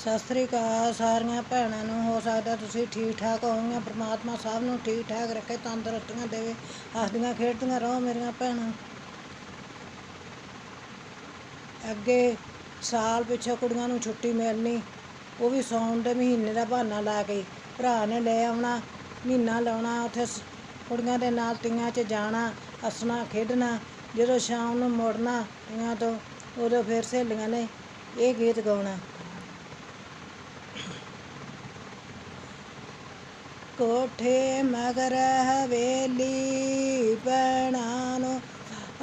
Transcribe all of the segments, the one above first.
ਸਤਿ ਸ੍ਰੀ ਅਕਾਲ ਸਾਰੀਆਂ ਭੈਣਾਂ ਨੂੰ, ਹੋ ਸਕਦਾ ਤੁਸੀਂ ਠੀਕ ਠਾਕ ਹੋਵੋਗੇ, ਪ੍ਰਮਾਤਮਾ ਸਭ ਨੂੰ ਠੀਕ ਠਾਕ ਰੱਖੇ, ਤੰਦਰੁਸਤੀਆਂ ਦੇਵੇ, ਹੱਸਦੀਆਂ ਖੇਡਦੀਆਂ ਰਹੋ ਮੇਰੀਆਂ ਭੈਣਾਂ। ਅੱਗੇ ਸਾਲ ਪਿੱਛੇ ਕੁੜੀਆਂ ਨੂੰ ਛੁੱਟੀ ਮਿਲਣੀ, ਉਹ ਵੀ ਸੌਣ ਦੇ ਮਹੀਨੇ ਦਾ ਬਹਾਨਾ ਲਾ ਕੇ ਭਰਾ ਨੇ ਲੈ ਆਉਣਾ, ਮਹੀਨਾ ਲਾਉਣਾ, ਉੱਥੇ ਕੁੜੀਆਂ ਦੇ ਨਾਲ ਤੀਆਂ 'ਚ ਜਾਣਾ, ਹੱਸਣਾ, ਖੇਡਣਾ, ਜਦੋਂ ਸ਼ਾਮ ਨੂੰ ਮੁੜਨਾ ਤੀਆਂ ਤੋਂ, ਉਦੋਂ ਫਿਰ ਸਹੇਲੀਆਂ ਨੇ ਇਹ ਗੀਤ ਗਾਉਣਾ। ਕੋਠੇ ਮਗਰ ਹਵੇਲੀ ਪੈਣਾ ਨੂੰ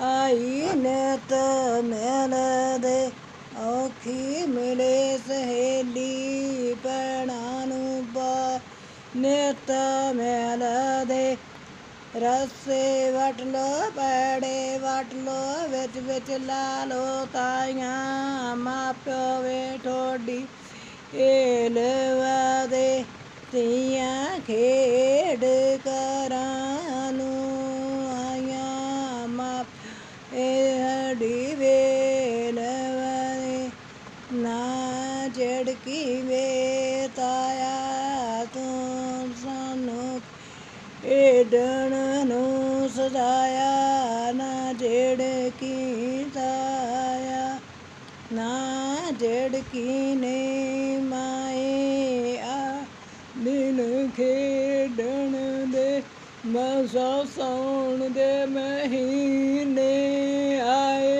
ਆਈ ਨਤ ਮਿਲਦੇ ਔਖੀ ਮਿਲੇ ਸਹੇਲੀ ਪੈਣਾ ਨੂੰ ਬਾ ਨਿਤ ਮਿਲਦੇ ਰਸੇ ਵਟ ਲੋ ਪੈੜੇ, ਵਟ ਲੋ ਵਿੱਚ ਵਿੱਚ ਲਾ ਲੋ ਤਾਈਆਂ ਮਾਪਿਓ ਵੇ ਠੋਡੀ ਏਲਵਾ ਦੇ ਤੀਆਂ ਖੇਡ ਕਰਾਂ ਨੂੰ ਆਈਆਂ ਮਾਪ ਇਹ ਹੜੀ ਵੇਲ ਵਾਲੇ ਨਾ ਜੜਕੀ ਵੇ ਤਾਇਆ ਤੂੰ ਸਾਨੂੰ ਏਡਣ ਨੂੰ ਸਜਾਇਆ ਨਾ। માં જડકીને માએ આ દિન ખેડણ દે મસણ દે મહીને આએ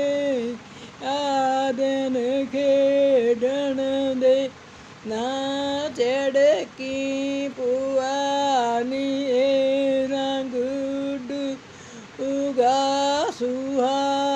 આ દિન ખેડણ દે ના ચડકી પુવાની એ રંગ ઉગા સુહા